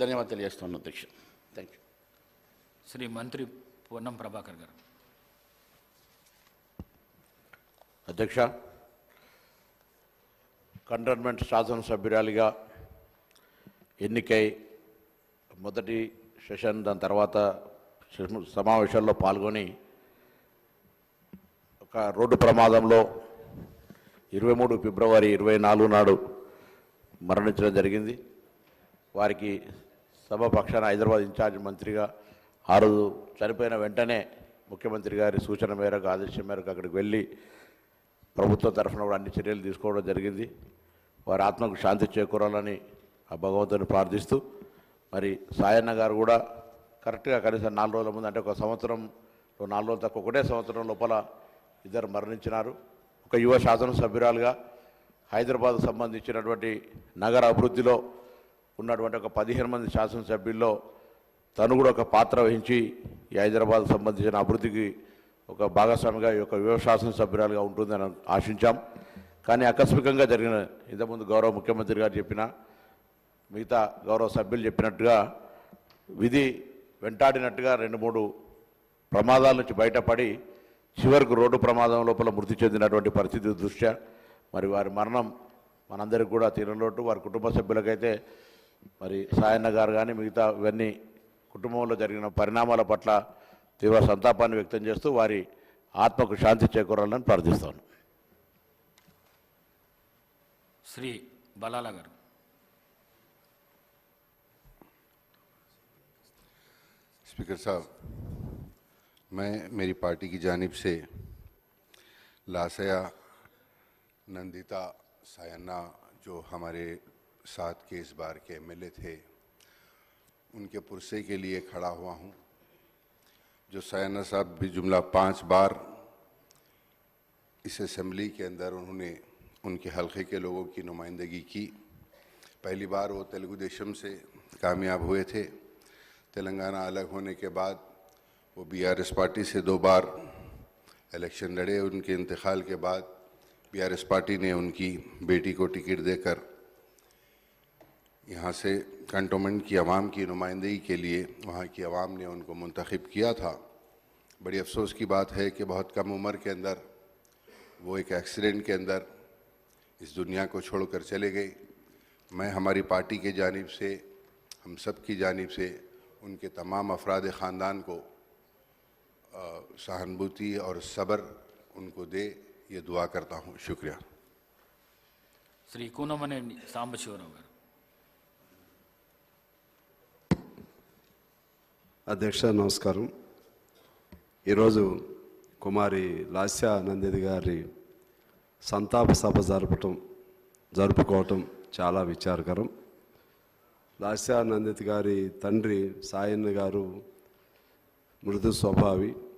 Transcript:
ధన్యవాదాలు తెలియజేస్తున్నాను అధ్యక్ష. థ్యాంక్ యూ శ్రీ మంత్రి పొన్నం ప్రభాకర్ గారు. అధ్యక్ష కంటోన్మెంట్ శాసనసభ్యురాలిగా ఎన్నికై మొదటి సెషన్ దాని తర్వాత సమావేశాల్లో పాల్గొని ఒక రోడ్డు ప్రమాదంలో ఇరవై మూడు ఫిబ్రవరి ఇరవై నాలుగు నాడు మరణించడం జరిగింది. వారికి సభ పక్షాన హైదరాబాద్ ఇన్ఛార్జ్ మంత్రిగా ఆ రోజు చనిపోయిన వెంటనే ముఖ్యమంత్రి గారి సూచన మేరకు ఆదేశం మేరకు అక్కడికి వెళ్ళి ప్రభుత్వం తరఫున కూడా అన్ని చర్యలు తీసుకోవడం జరిగింది. వారి ఆత్మకు శాంతి చేకూరాలని ఆ భగవంతుని ప్రార్థిస్తూ మరి సాయన్న గారు కూడా కరెక్ట్గా కనీసం నాలుగు రోజుల ముందు అంటే ఒక సంవత్సరం నాలుగు రోజులు తక్కువ ఒకటే సంవత్సరం లోపల ఇద్దరు మరణించినారు. ఒక యువ శాసనసభ్యురాలుగా హైదరాబాద్ సంబంధించినటువంటి నగర అభివృద్ధిలో ఉన్నటువంటి ఒక పదిహేను మంది శాసనసభ్యుల్లో తను కూడా ఒక పాత్ర వహించి ఈ హైదరాబాద్ సంబంధించిన అభివృద్ధికి ఒక భాగస్వామిగా ఈ యొక్క యువ శాసనసభ్యురాలుగా ఉంటుందని ఆశించాం. కానీ ఆకస్మికంగా జరిగిన ఇంతకుముందు గౌరవ ముఖ్యమంత్రి గారు చెప్పిన మిగతా గౌరవ సభ్యులు చెప్పినట్టుగా విధి వెంటాడినట్టుగా రెండు మూడు ప్రమాదాల నుంచి బయటపడి చివరికి రోడ్డు ప్రమాదం లోపల మృతి చెందినటువంటి పరిస్థితి దృష్ట్యా మరి వారి మరణం మనందరికి కూడా తీరలోటు వారి కుటుంబ సభ్యులకైతే మరి సాయన్న గారు కానీ మిగతా ఇవన్నీ కుటుంబంలో జరిగిన పరిణామాల పట్ల తీవ్ర సంతాపాన్ని వ్యక్తం చేస్తూ వారి ఆత్మకు శాంతి చేకూరాలని ప్రార్థిస్తాను శ్రీ బలాల గారు ساتھ کے اس بار کے ایم ایل اے تھے، ان کے پرسے کے لیے کھڑا ہوا ہوں۔ جو سائنہ صاحب بھی جملہ پانچ بار اس اسمبلی کے اندر انہوں نے ان کے حلقے کے لوگوں کی نمائندگی کی۔ پہلی بار وہ تلگو دیشم سے کامیاب ہوئے تھے۔ تلنگانہ الگ ہونے کے بعد وہ بی آر ایس پارٹی سے دو بار الیکشن لڑے۔ ان کے انتقال کے بعد بی آر ایس پارٹی نے ان کی بیٹی کو ٹکٹ دے کر یہاں سے کنٹومنٹ کی عوام کی نمائندگی کے لیے وہاں کی عوام نے ان کو منتخب کیا تھا۔ بڑی افسوس کی بات ہے کہ بہت کم عمر کے اندر وہ ایک ایکسیڈنٹ کے اندر اس دنیا کو چھوڑ کر چلے گئے۔ میں ہماری پارٹی کے جانب سے، ہم سب کی جانب سے ان کے تمام افراد خاندان کو سہانبھوتی اور صبر ان کو دے، یہ دعا کرتا ہوں۔ شکریہ۔ سری کونا అధ్యక్ష నమస్కారం. ఈరోజు కుమారి లాస్య నందిది గారి సంతాప సభ జరపటం జరుపుకోవటం చాలా విచారకరం. లాస్య నందిత్ గారి తండ్రి సాయన్న గారు మృదు స్వభావి.